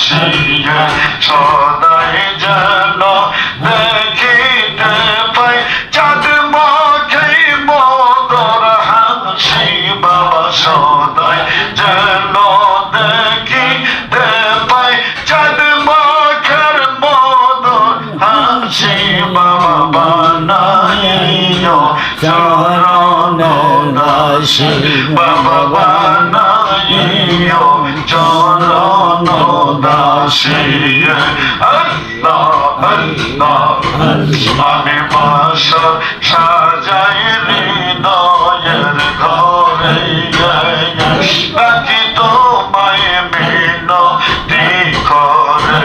বাসিয়া সদাই যেন দেখিতে পাই, চাঁদ মাখে মদর হাসি বাবা সদাই যেন দেখিতে পাই, চাঁদ মাখের মদর হাসি বাবা বানাইয় চরণ দাসী বাবা বানাইয় চরণ দাসী আল্লাহ আল্লাহ আমি বাসা সাজাই হৃদয়ের ঘরে নাকি তোমায় মিনতি করে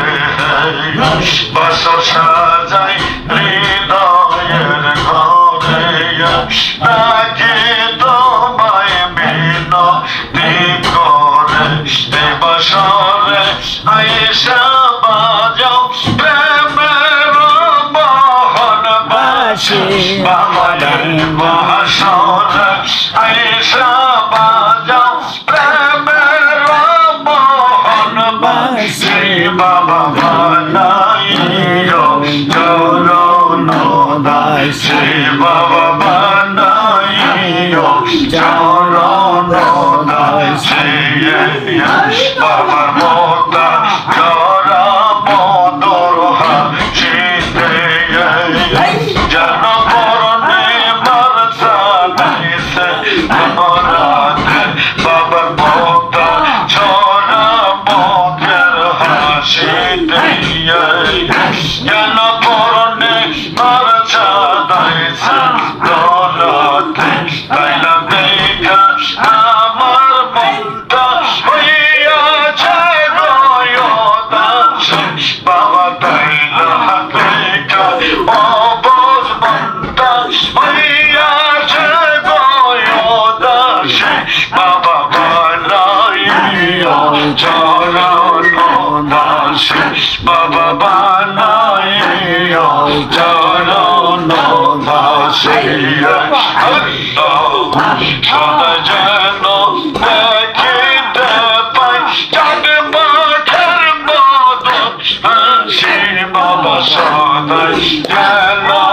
বাসর সাজাই হৃদয়ের ঘরে নাকি তোমায় মিনতি করে বসরে বাবা বানাইও চরণ দাসি বাবা বানাইও চরণ দাসি বাবার মোতা বানাইও চরণ দাস বাবা বানাইও চরণ দাস সদা যেন দেখিতে পাই চাঁদ মাঠের মদন হাসি বাবা সদাই যেন দেখিতে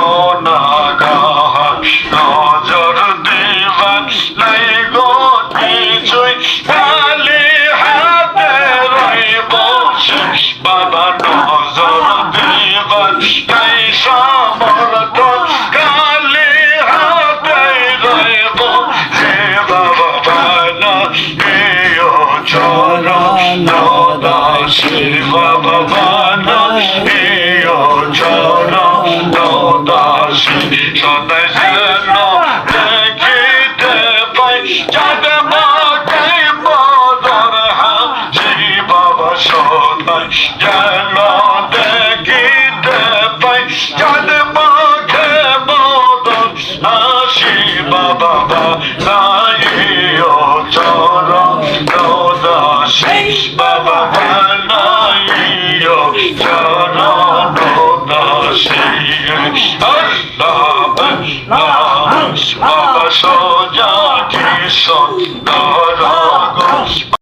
দাসী ভগবান হে চরণ দাসী। সদাই বাবা সোজা কি সুন্দর গো